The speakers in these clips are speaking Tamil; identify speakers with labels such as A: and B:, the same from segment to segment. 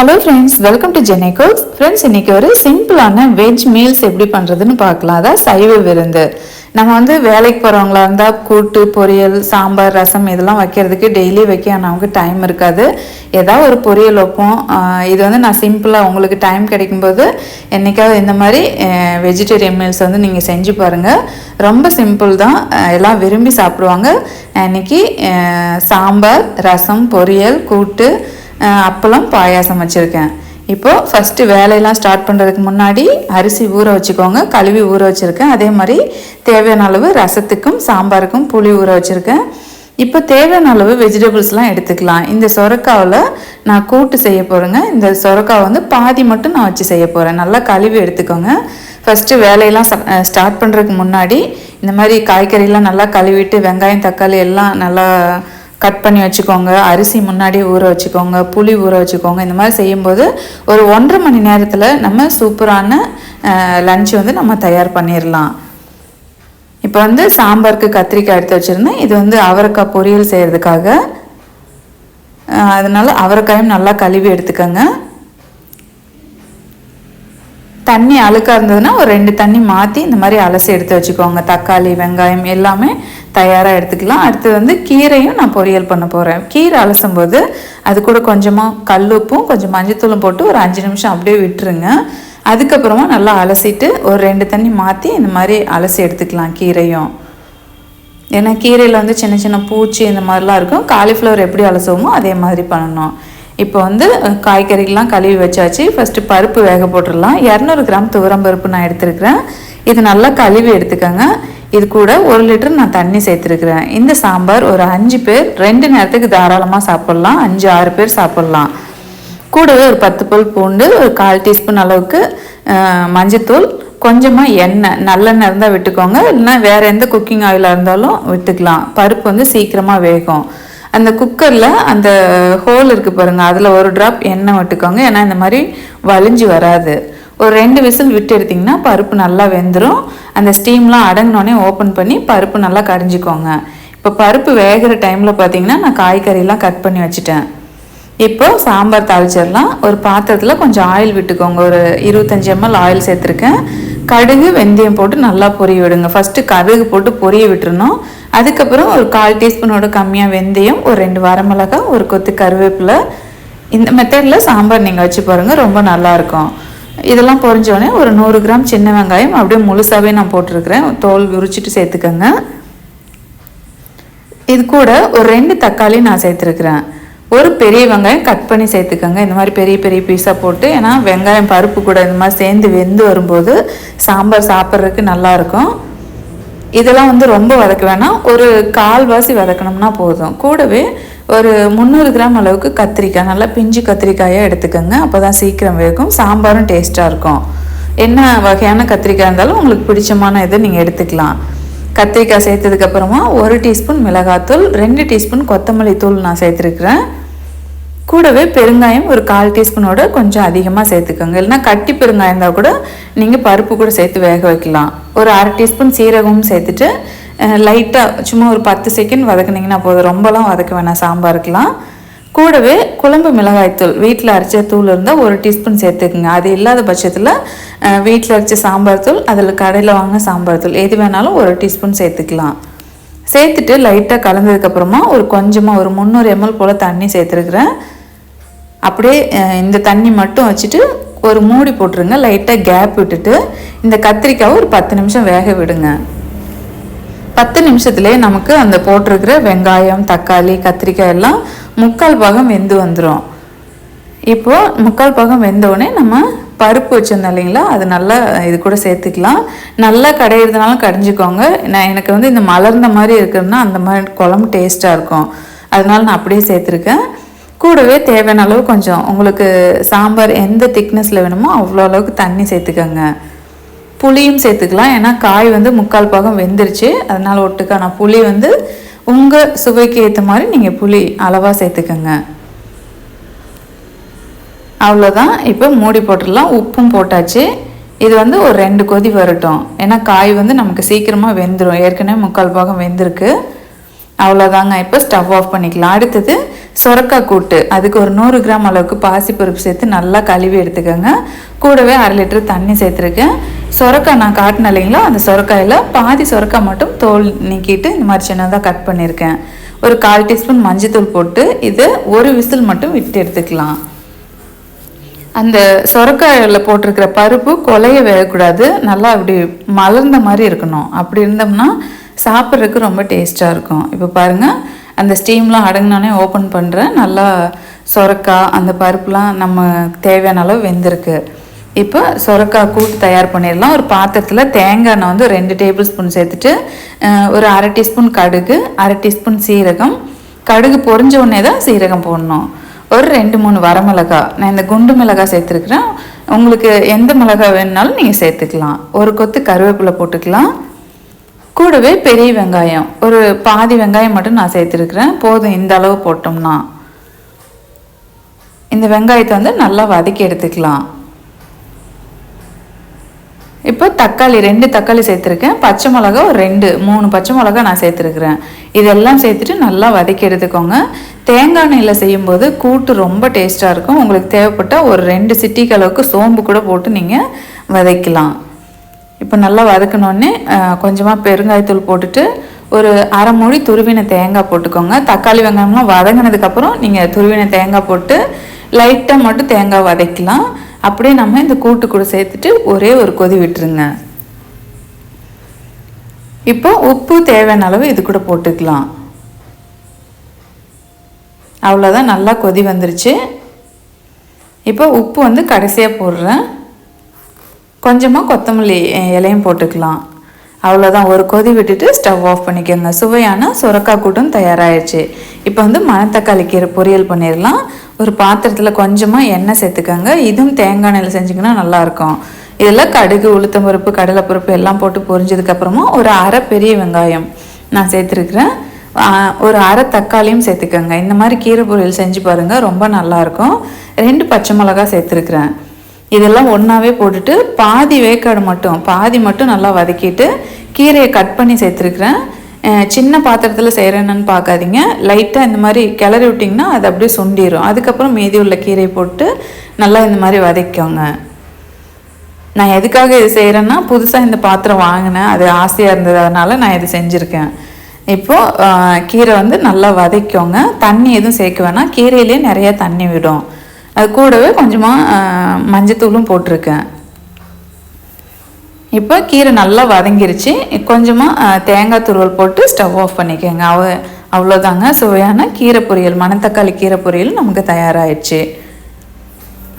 A: Hello friends welcome to Jeni friends இன்னைக்கு ஒரு சிம்பிளான வெஜ் மீல்ஸ் எப்படி பண்ணுறதுன்னு பார்க்கலாம். அதான் சைவ விருந்து. நம்ம வந்து வேலைக்கு போகிறவங்களா இருந்தால் கூட்டு பொரியல் சாம்பார் ரசம் இதெல்லாம் வைக்கிறதுக்கு டெய்லி வைக்க நமக்கு டைம் இருக்காது. ஏதாவது ஒரு பொரியல் வைப்போம். இது வந்து நான் சிம்பிளாக உங்களுக்கு டைம் கிடைக்கும்போது என்றைக்காவது இந்த மாதிரி வெஜிடேரியன் மீல்ஸ் வந்து நீங்கள் செஞ்சு பாருங்கள் ரொம்ப சிம்பிள் தான். எல்லாம் விரும்பி சாப்பிடுவாங்க. இன்றைக்கி இன்னைக்கு சாம்பார் ரசம் பொரியல் கூட்டு அப்பளம் பாயாசம் வச்சுருக்கேன். இப்போது ஃபஸ்ட்டு வேலையெல்லாம் ஸ்டார்ட் பண்ணுறதுக்கு முன்னாடி அரிசி ஊற வச்சுக்கோங்க. கழுவி ஊற வச்சுருக்கேன். அதே மாதிரி தேவையான அளவு ரசத்துக்கும் சாம்பாருக்கும் புளி ஊற வச்சுருக்கேன். இப்போ தேவையான அளவு வெஜிடபிள்ஸ்லாம் எடுத்துக்கலாம். இந்த சொரக்காவில் நான் கூட்டு செய்ய போகிறேங்க இந்த சொரக்காவை வந்து பாதி மட்டும் நான் வச்சு செய்ய போகிறேன் நல்லா கழுவி எடுத்துக்கோங்க. ஃபஸ்ட்டு வேலையெல்லாம் ஸ்டார்ட் பண்ணுறதுக்கு முன்னாடி இந்த மாதிரி காய்கறிலாம் நல்லா கழுவிட்டு வெங்காயம் தக்காளி எல்லாம் நல்லா கட் பண்ணி வச்சுக்கோங்க அரிசி முன்னாடி ஊற வச்சுக்கோங்க புளி ஊற வச்சுக்கோங்க. இந்த மாதிரி செய்யும்போது ஒரு ஒன்றரை மணி நேரத்தில் நம்ம சூப்பரான லஞ்ச் வந்து நம்ம தயார் பண்ணிடலாம் இப்போ வந்து சாம்பாருக்கு கத்திரிக்காய் எடுத்து வச்சுருந்தேன். இது வந்து அவரைக்காய் பொரியல் செய்கிறதுக்காக அதனால் அதனால அவரைக்காயும் நல்லா கழுவி எடுத்துக்கோங்க. தண்ணி அழுக்காக இருந்ததுன்னா ஒரு ரெண்டு தண்ணி மாற்றி இந்த மாதிரி அலசி எடுத்து வச்சுக்கோங்க. தக்காளி வெங்காயம் எல்லாமே தயாராக எடுத்துக்கலாம். அடுத்து வந்து கீரையும் நான் பொரியல் பண்ண போகிறேன் கீரை அலசும் போது அது கூட கொஞ்சமாக கல்லுப்பும் கொஞ்சம் மஞ்சத்தூளும் போட்டு ஒரு அஞ்சு நிமிஷம் அப்படியே விட்டுருங்க. அதுக்கப்புறமா நல்லா அலசிட்டு ஒரு ரெண்டு தண்ணி மாற்றி இந்த மாதிரி அலசி எடுத்துக்கலாம் கீரையும். ஏன்னா கீரையில் வந்து சின்ன சின்ன பூச்சி இந்த மாதிரிலாம் இருக்கும். காலிஃப்ளவர் எப்படி அலசுவோமோ அதே மாதிரி பண்ணணும். இப்போ வந்து காய்கறிகள்லாம் கழுவி வச்சாச்சு. ஃபஸ்ட்டு பருப்பு வேக போட்டுடலாம். இரநூறு கிராம் துவரம் பருப்பு நான் எடுத்துருக்கிறேன். இது நல்லா கழுவி எடுத்துக்கோங்க. இது கூட ஒரு லிட்டர் நான் தண்ணி சேர்த்துருக்குறேன். இந்த சாம்பார் ஒரு அஞ்சு பேர் ரெண்டு நேரத்துக்கு தாராளமாக சாப்பிட்லாம். அஞ்சு ஆறு பேர் சாப்பிட்லாம். கூடவே ஒரு பத்து பல் பூண்டு ஒரு கால் டீஸ்பூன் அளவுக்கு மஞ்சத்தூள் கொஞ்சமாக எண்ணெய். நல்லெண்ணெய் இருந்தால் விட்டுக்கோங்க. இல்லைன்னா வேறு எந்த குக்கிங் ஆயிலாக இருந்தாலும் விட்டுக்கலாம். பருப்பு வந்து சீக்கிரமாக வேகும். அந்த குக்கரில் அந்த ஹோல் இருக்குது பாருங்கள் அதில் ஒரு ட்ராப் எண்ணெய் விட்டுக்கோங்க. ஏன்னா இந்த மாதிரி வலிஞ்சு வராது. ஒரு ரெண்டு விசில் விட்டு எடுத்திங்கன்னா பருப்பு நல்லா வெந்துடும் அந்த ஸ்டீம்லாம் அடங்கினோடனே ஓப்பன் பண்ணி பருப்பு நல்லா கடைஞ்சிக்கோங்க. இப்போ பருப்பு வேகிற டைமில் பார்த்தீங்கன்னா நான் காய்கறிலாம் கட் பண்ணி வச்சுட்டேன். இப்போ சாம்பார் தாளிச்சிடலாம். ஒரு பாத்திரத்தில் கொஞ்சம் ஆயில் விட்டுக்கோங்க. ஒரு இருபத்தஞ்சி எம்எல் ஆயில் சேர்த்துருக்கேன். கடுகு வெந்தயம் போட்டு நல்லா பொரிய விடுங்க. ஃபஸ்ட்டு கடுகு போட்டு பொரிய விட்டுறணும். அதுக்கப்புறம் ஒரு கால் டீஸ்பூனோட கம்மியாக வெந்தயம் ஒரு ரெண்டு வரமிளகாய் ஒரு கொத்து கருவேப்பிலை. இந்த மெத்தடில் சாம்பார் நீங்கள் வச்சு பாருங்கள் ரொம்ப நல்லாயிருக்கும் இதெல்லாம் பொரிஞ்சோடனே ஒரு நூறு கிராம் சின்ன வெங்காயம் அப்படியே முழுசாகவே நான் போட்டிருக்கிறேன். தோல் உரிச்சிட்டு சேர்த்துக்கோங்க. இது கூட ஒரு ரெண்டு தக்காளி நான் சேர்த்துருக்குறேன். ஒரு பெரிய வெங்காயம் கட் பண்ணி சேர்த்துக்கோங்க. இந்த மாதிரி பெரிய பெரிய பீஸாக போட்டு ஏன்னா வெங்காயம் பருப்பு கூட இந்த மாதிரி சேர்ந்து வெந்து வரும்போது சாம்பார் சாப்பிட்றதுக்கு நல்லாயிருக்கும் இதெல்லாம் வந்து ரொம்ப வதக்க வேணாம். ஒரு கால்வாசி வதக்கணும்னா போதும். கூடவே ஒரு முந்நூறு கிராம் அளவுக்கு கத்திரிக்காய் நல்லா பிஞ்சு கத்திரிக்காயாக எடுத்துக்கோங்க. அப்போ தான் சீக்கிரம் வேகும். சாம்பாரும் டேஸ்ட்டாக இருக்கும். என்ன வகையான கத்திரிக்காய் இருந்தாலும் உங்களுக்கு பிடிச்சமான இதை நீங்கள் எடுத்துக்கலாம். கத்திரிக்காய் சேர்த்ததுக்கப்புறமா ஒரு டீஸ்பூன் மிளகாத்தூள் ரெண்டு டீஸ்பூன் கொத்தமல்லி தூள் நான் சேர்த்துருக்குறேன். கூடவே பெருங்காயம் ஒரு கால் டீஸ்பூனோட கொஞ்சம் அதிகமாக சேர்த்துக்கோங்க. இல்லைன்னா கட்டி பெருங்காயம் இருந்தால் கூட நீங்கள் பருப்பு கூட சேர்த்து வேக வைக்கலாம். ஒரு அரை டீஸ்பூன் சீரகமும் சேர்த்துட்டு லைட்டாக சும்மா ஒரு பத்து செகண்ட் வதக்குனிங்கன்னா போதும். ரொம்பலாம் வதக்க வேணாம் சாம்பாருக்கெலாம் கூடவே குழம்பு மிளகாய்த்தூள் வீட்டில் அரைச்ச தூள் இருந்தால் ஒரு டீஸ்பூன் சேர்த்துக்குங்க. அது இல்லாத பட்சத்தில் வீட்டில் அரைச்ச சாம்பார் தூள் அதில் கடையில் வாங்கின சாம்பார் தூள் எது வேணாலும் ஒரு டீஸ்பூன் சேர்த்துக்கலாம். சேர்த்துட்டு லைட்டாக கலந்ததுக்கப்புறமா ஒரு கொஞ்சமாக ஒரு முந்நூறு எம்எல் போல் தண்ணி சேர்த்துருக்குறேன். அப்படியே இந்த தண்ணி மட்டும் வச்சுட்டு ஒரு மூடி போட்டுருங்க. லைட்டாக கேப் விட்டுட்டு இந்த கத்திரிக்காவை ஒரு பத்து நிமிஷம் வேக விடுங்க. பத்து நிமிஷத்துலேயே நமக்கு அந்த போட்டிருக்கிற வெங்காயம் தக்காளி கத்திரிக்காய் எல்லாம் முக்கால் பாகம் வெந்து வந்துடும் இப்போது முக்கால் பாகம் வெந்தோடனே நம்ம பருப்பு வச்சுருந்தோம் இல்லைங்களா? அது நல்லா இது கூட சேர்த்துக்கலாம். நல்லா கடையிறதுனாலும் கடைஞ்சிக்கோங்க. நான் எனக்கு வந்து இந்த மலர்ந்த மாதிரி இருக்குன்னா அந்த மாதிரி குழம்பு டேஸ்ட்டாக இருக்கும். அதனால நான் அப்படியே சேர்த்துருக்கேன். கூடவே தேவையான அளவு கொஞ்சம். உங்களுக்கு சாம்பார் எந்த திக்னஸில் வேணுமோ அவ்வளோ அளவுக்கு தண்ணி சேர்த்துக்கோங்க. புளியும் சேர்த்துக்கலாம். ஏன்னா காய் வந்து முக்கால் பாகம் வெந்துருச்சு. அதனால் ஒட்டுக்கா நான் புளி வந்து உங்கள் சுவைக்கு ஏற்ற மாதிரி நீங்கள் புளி அளவாக சேர்த்துக்கோங்க. அவ்வளோதான் இப்போ மூடி போட்டுடலாம். உப்பும் போட்டாச்சு. இது வந்து ஒரு ரெண்டு கொதி வரட்டும். ஏன்னா காய் வந்து நமக்கு சீக்கிரமாக வெந்துடும் ஏற்கனவே முக்கால் பாகம் வெந்திருக்கு. அவ்வளோதாங்க இப்போ ஸ்டவ் ஆஃப் பண்ணிக்கலாம். அடுத்தது சொரக்காய் கூட்டு. அதுக்கு ஒரு நூறு கிராம் அளவுக்கு பாசிப்பருப்பு சேர்த்து நல்லா கழுவி எடுத்துக்கோங்க. கூடவே அரை லிட்டர் தண்ணி சேர்த்துருக்கேன். சொரக்காய் நான் காட்டின இல்லைங்களா? அந்த சுரக்காயில் பாதி சொரக்காய் மட்டும் தோல் நீக்கிட்டு இந்த மாதிரி சின்னதாக கட் பண்ணியிருக்கேன் ஒரு கால் டீஸ்பூன் மஞ்சத்தூள் போட்டு இது ஒரு விசில் மட்டும் விட்டு எடுத்துக்கலாம். அந்த சொரக்காயில் போட்டிருக்கிற பருப்பு கொலைய வேகக்கூடாது. நல்லா அப்படி மலர்ந்த மாதிரி இருக்கணும். அப்படி இருந்தோம்னா சாப்பிட்றதுக்கு ரொம்ப டேஸ்ட்டாக இருக்கும். இப்போ பாருங்கள் அந்த ஸ்டீம்லாம் அடங்கினோடனே ஓப்பன் பண்ணுறேன் நல்லா சொரக்காய் அந்த பருப்புலாம் நம்ம தேவையான அளவு வெந்திருக்கு. இப்போ சொரக்காய் கூட்டு தயார் பண்ணிடலாம். ஒரு பாத்திரத்தில் தேங்காய் எண்ணெய் வந்து ரெண்டு டேபிள் ஸ்பூன் சேர்த்துட்டு ஒரு அரை டீஸ்பூன் கடுகு அரை டீஸ்பூன் சீரகம். கடுகு பொறிஞ்ச உடனே தான் சீரகம் போடணும். ஒரு ரெண்டு மூணு வரமிளகா நான் இந்த குண்டு மிளகாய் சேர்த்துருக்குறேன். உங்களுக்கு எந்த மிளகாய் வேணுனாலும் நீங்கள் சேர்த்துக்கலாம். ஒரு கொத்து கருவேப்பிலை போட்டுக்கலாம். கூடவே பெரிய வெங்காயம். ஒரு பாதி வெங்காயம் மட்டும் நான் சேர்த்துருக்குறேன். போதும் இந்த அளவு போட்டோம்னா. இந்த வெங்காயத்தை வந்து நல்லா வதக்கி எடுத்துக்கலாம். இப்போ தக்காளி ரெண்டு தக்காளி சேர்த்துருக்கேன். பச்சை மிளகா ஒரு ரெண்டு மூணு பச்சை மிளகா நான் சேர்த்துருக்குறேன். இதெல்லாம் சேர்த்துட்டு நல்லா வதக்கி எடுத்துக்கோங்க. தேங்காய் எண்ணெயில் செய்யும்போது கூட்டு ரொம்ப டேஸ்ட்டாக இருக்கும். உங்களுக்கு தேவைப்பட்டால் ஒரு ரெண்டு சிட்டிக்கு அளவுக்கு சோம்பு கூட போட்டு நீங்கள் வதக்கலாம். இப்போ நல்லா வதக்கினோடனே கொஞ்சமாக பெருங்காயத்தூள் போட்டுட்டு ஒரு அரை மூடி துருவின தேங்காய் போட்டுக்கோங்க. தக்காளி வெங்காயம்லாம் வதங்கினதுக்கப்புறம் நீங்கள் துருவின தேங்காய் போட்டு லைட்டாக மட்டும் தேங்காய் வதக்கலாம். அப்படியே நம்ம இந்த கூட்டு கூட சேர்த்துட்டு ஒரே ஒரு கொதி விட்டுருங்க. இப்போ உப்பு தேவையான அளவு இது கூட போட்டுக்கலாம். அவ்வளோதான் நல்லா கொதி வந்துருச்சு. இப்போ உப்பு வந்து கடைசியாக போடுறேன். கொஞ்சமாக கொத்தமல்லி இலையும் போட்டுக்கலாம். அவ்வளோதான் ஒரு கொதி விட்டுட்டு ஸ்டவ் ஆஃப் பண்ணிக்கோங்க. சுவையான சுரக்காய் கூட்டும் தயாராகிடுச்சு இப்போ வந்து மணத்தக்காளி கீரை பொரியல் பண்ணிடலாம். ஒரு பாத்திரத்தில் கொஞ்சமாக எண்ணெய் சேர்த்துக்கோங்க. இதுவும் தேங்காய் எண்ணெயில் செஞ்சிங்கன்னா நல்லாயிருக்கும். இதில் கடுகு உளுத்தம் பருப்பு கடலை கடலைப்பருப்பு எல்லாம் போட்டு பொரிஞ்சதுக்கப்புறமா ஒரு அரை பெரிய வெங்காயம் நான் சேர்த்துருக்குறேன். ஒரு அரை தக்காளியும் சேர்த்துக்கோங்க. இந்த மாதிரி கீரை பொரியல் செஞ்சு பாருங்கள் ரொம்ப நல்லாயிருக்கும். ரெண்டு பச்சை மிளகா சேர்த்துருக்குறேன். இதெல்லாம் ஒன்றாவே போட்டுட்டு பாதி வேக்காடு மட்டும் பாதி மட்டும் நல்லா வதக்கிட்டு கீரையை கட் பண்ணி சேர்த்துருக்குறேன். சின்ன பாத்திரத்தில் செய்கிறேன்னு பார்க்காதீங்க. லைட்டாக இந்த மாதிரி கிளறி விட்டிங்கன்னா அது அப்படியே சுண்டிடும் அதுக்கப்புறம் மீதி உள்ள கீரையை போட்டு நல்லா இந்த மாதிரி வதக்கிக்கோங்க. நான் எதுக்காக இது செய்கிறேன்னா புதுசாக இந்த பாத்திரம் வாங்கினேன். அது ஆசையாக இருந்தது. அதனால் நான் இது செஞ்சுருக்கேன். இப்போது கீரை வந்து நல்லா வதக்கிக்கோங்க. தண்ணி எதுவும் சேர்க்க வேணாம். கீரையிலே நிறைய தண்ணி விடும். அது கூடவே கொஞ்சமாக மஞ்சத்தூளும் போட்டிருக்கேன். இப்போ கீரை நல்லா வதங்கிருச்சு. கொஞ்சமாக தேங்காய் துருவல் போட்டு ஸ்டவ் ஆஃப் பண்ணிக்கோங்க. அவ அவ்வளோதாங்க சுவையான கீரை பொரியல் மணத்தக்காளி கீரை பொரியல் நமக்கு தயாராகிடுச்சு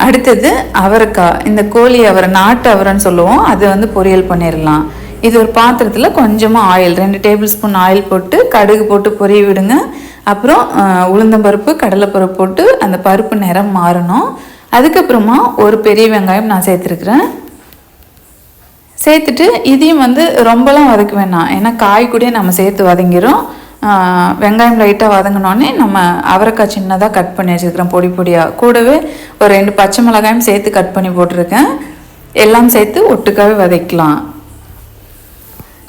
A: அடுத்தது அவரைக்காய். இந்த கோழி அவரை நாட்டு அவரைன்னு சொல்லுவோம். அது வந்து பொரியல் பண்ணிடலாம் இது ஒரு பாத்திரத்தில் கொஞ்சமாக ஆயில் ரெண்டு டேபிள் ஸ்பூன் ஆயில் போட்டு கடுகு போட்டு பொரிய விடுங்க. அப்புறம் உளுந்தம்பருப்பு கடலைப்பருப்பு போட்டு அந்த பருப்பு நிறம் மாறணும். அதுக்கப்புறமா ஒரு பெரிய வெங்காயம் நான் சேர்த்துருக்குறேன். சேர்த்துட்டு இதையும் வந்து ரொம்பலாம் வதக்க வேணாம். ஏன்னா காய் கூட நம்ம சேர்த்து வதங்கிடும் வெங்காயம் லைட்டாக வதங்கினோடனே நம்ம அவரைக்காய் சின்னதாக கட் பண்ணி வச்சுருக்கிறோம் பொடி பொடியாக கூடவே ஒரு ரெண்டு பச்சை மிளகாயும் சேர்த்து கட் பண்ணி போட்டிருக்கேன். எல்லாம் சேர்த்து ஒட்டுக்காவே வதக்கலாம்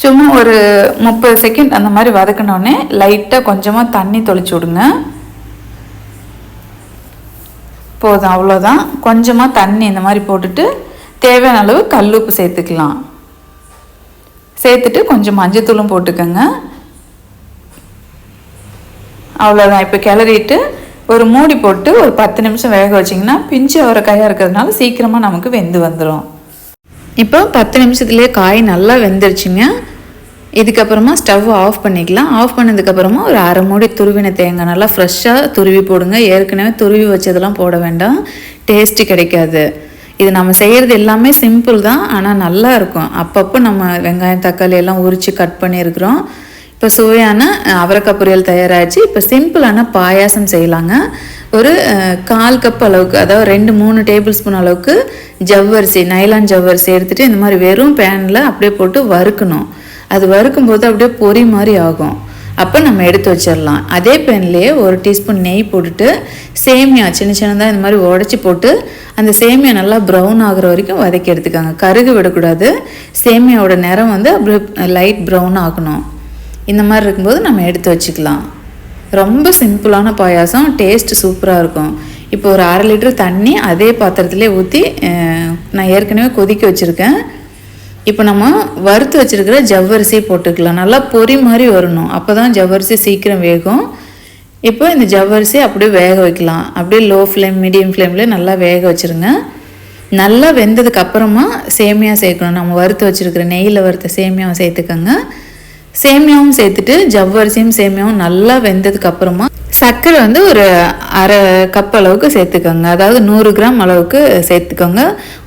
A: சும்மா ஒரு முப்பது செகண்ட் அந்த மாதிரி வதக்கினோடனே லைட்டாக கொஞ்சமாக தண்ணி தொளிச்சு விடுங்க. போதும் அவ்வளோதான் கொஞ்சமாக தண்ணி இந்த மாதிரி போட்டுட்டு தேவையான அளவு கல்லுப்பு சேர்த்துக்கலாம். சேர்த்துட்டு கொஞ்சம் மஞ்சத்தூளும் போட்டுக்கோங்க. அவ்வளோதான் இப்போ கிளறிட்டு ஒரு மூடி போட்டு ஒரு பத்து நிமிஷம் வேக வச்சிங்கன்னா பிஞ்சு அவரைக்காயாக இருக்கிறதுனால சீக்கிரமாக நமக்கு வெந்து வந்துடும் இப்போ பத்து நிமிஷத்துலேயே காய் நல்லா வெந்துருச்சுங்க. இதுக்கப்புறமா ஸ்டவ் ஆஃப் பண்ணிக்கலாம். ஆஃப் பண்ணதுக்கப்புறமா ஒரு அரை மூடி துருவின தேங்காய் நல்லா ஃப்ரெஷ்ஷாக துருவி போடுங்க. ஏற்கனவே துருவி வச்சதெல்லாம் போட வேண்டாம். டேஸ்ட்டு கிடைக்காது. இது நம்ம செய்கிறது எல்லாமே சிம்பிள் தான் ஆனால் நல்லா இருக்கும். அப்பப்போ நம்ம வெங்காயம் தக்காளி எல்லாம் உரித்து கட் பண்ணியிருக்கிறோம். இப்போ சுவையான அஹ், பொரியல் தயாராகிடுச்சு இப்போ சிம்பிளான பாயாசம் செய்யலாங்க. ஒரு கால் கப் அளவுக்கு அதாவது ரெண்டு மூணு டேபிள் ஸ்பூன் அளவுக்கு ஜவ்வரிசி நைலான் ஜவ்வரிசி எடுத்துகிட்டு இந்த மாதிரி வெறும் பேனில் அப்படியே போட்டு வறுக்கணும். அது வறுக்கும்போது அப்படியே பொரி மாதிரி ஆகும். அப்போ நம்ம எடுத்து வச்சிடலாம். அதே பேன்லேயே ஒரு டீஸ்பூன் நெய் போட்டுட்டு சேமியா சின்ன சின்னதாக இந்த மாதிரி உடச்சி போட்டு அந்த சேமியா நல்லா ப்ரௌன் ஆகிற வரைக்கும் வதக்கி எடுத்துக்காங்க. கருகு விடக்கூடாது. சேமியாவோட நிறம் வந்து அப்படியே லைட் ப்ரௌன் ஆகணும். இந்த மாதிரி இருக்கும்போது நம்ம எடுத்து வச்சுக்கலாம். ரொம்ப சிம்பிளான பாயாசம். டேஸ்ட் சூப்பராக இருக்கும். இப்போ ஒரு அரை லிட்டர் தண்ணி அதே பாத்திரத்திலே ஊற்றி நான் ஏற்கனவே கொதிக்க வச்சுருக்கேன். இப்போ நம்ம வறுத்து வச்சுருக்கிற ஜவ்வரிசி போட்டுக்கலாம். நல்லா பொரி மாதிரி வரணும். அப்போ தான் ஜவ்வரிசி சீக்கிரம் வேகும். இப்போ இந்த ஜவ்வரிசி அப்படியே வேக வைக்கலாம். அப்படியே லோ ஃப்ளேம் மீடியம் ஃப்ளேமில் நல்லா வேக வச்சுருங்க. நல்லா வெந்ததுக்கு அப்புறமா சேமியா சேர்க்கணும். நம்ம வறுத்து வச்சுருக்கிற நெய்யில் வறுத்த சேமியாவை சேர்த்துக்கோங்க. சேமியாவும் சேர்த்துட்டு ஜவ்வரிசியும் சேமியாவும் நல்லா வெந்ததுக்கு அப்புறமா சர்க்கரை வந்து ஒரு அரை கப் அளவுக்கு சேர்த்துக்கோங்க. அதாவது நூறு கிராம் அளவுக்கு சேர்த்துக்கோங்க.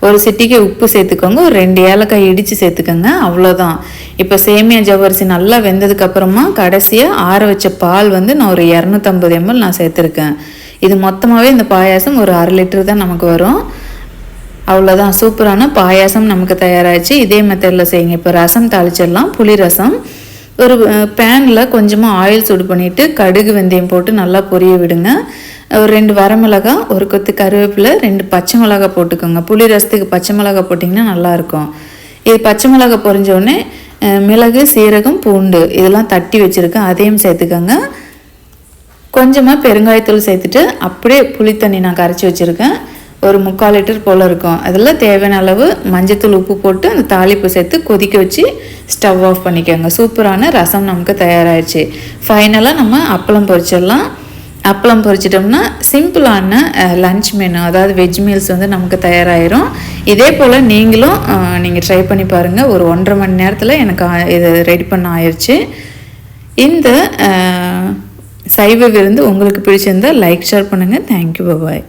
A: ஒரு சிட்டிக்கு உப்பு சேர்த்துக்கோங்க. ஒரு ரெண்டு ஏலக்காய் இடித்து சேர்த்துக்கோங்க. அவ்வளோதான் இப்போ சேமியா ஜவ்வரிசி நல்லா வெந்ததுக்கு அப்புறமா கடைசியாக ஆற வச்ச பால் வந்து நான் ஒரு இரநூத்தம்பது எம்எல் நான் சேர்த்துருக்கேன். இது மொத்தமாகவே இந்த பாயாசம் ஒரு அரை லிட்டர் தான் நமக்கு வரும். அவ்வளோதான் சூப்பரான பாயாசம் நமக்கு தயாராகிடுச்சு இதே மெத்தடில் செய்யுங்க. இப்போ ரசம் தாளிச்சிடலாம். புளி ரசம் ஒரு பேனில் கொஞ்சமாக ஆயில் சூடு பண்ணிவிட்டு கடுகு வெந்தயம் போட்டு நல்லா பொரிய விடுங்க. ஒரு ரெண்டு வரமிளகாய் ஒரு கொத்து கருவேப்பிலை ரெண்டு பச்சை மிளகாய் போட்டுக்கோங்க. புளி ரசத்துக்கு பச்சை மிளகாய் போட்டிங்கன்னா நல்லாயிருக்கும் இது பச்சை மிளகாய் பொரிஞ்சோடனே மிளகு சீரகம் பூண்டு இதெல்லாம் தட்டி வச்சுருக்கேன். அதையும் சேர்த்துக்கோங்க. கொஞ்சமாக பெருங்காயத்தூள் சேர்த்துட்டு அப்படியே புளித்தண்ணி நான் கரைச்சி வச்சுருக்கேன். ஒரு முக்கால் லிட்டர் போல் இருக்கும். அதில் தேவையான அளவு மஞ்சத்தூள் உப்பு போட்டு அந்த தாளிப்பு சேர்த்து கொதிக்க வச்சு ஸ்டவ் ஆஃப் பண்ணிக்கோங்க. சூப்பரான ரசம் நமக்கு தயாராகிடுச்சு ஃபைனலாக நம்ம அப்பளம் பொரிச்சிடலாம். அப்பளம் பொரிச்சிட்டோம்னா சிம்பிளான லன்ச் மெனு அதாவது வெஜ் மீல்ஸ் வந்து நமக்கு தயாராகிரும் இதே போல் நீங்களும் நீங்கள் ட்ரை பண்ணி பாருங்கள் ஒரு ஒன்றரை மணி நேரத்தில் எனக்கு இது ரெடி பண்ண ஆயிடுச்சு இந்த சைவ விருந்து உங்களுக்கு பிடிச்சிருந்தால் லைக் ஷேர் பண்ணுங்கள் தேங்க்யூ பாய்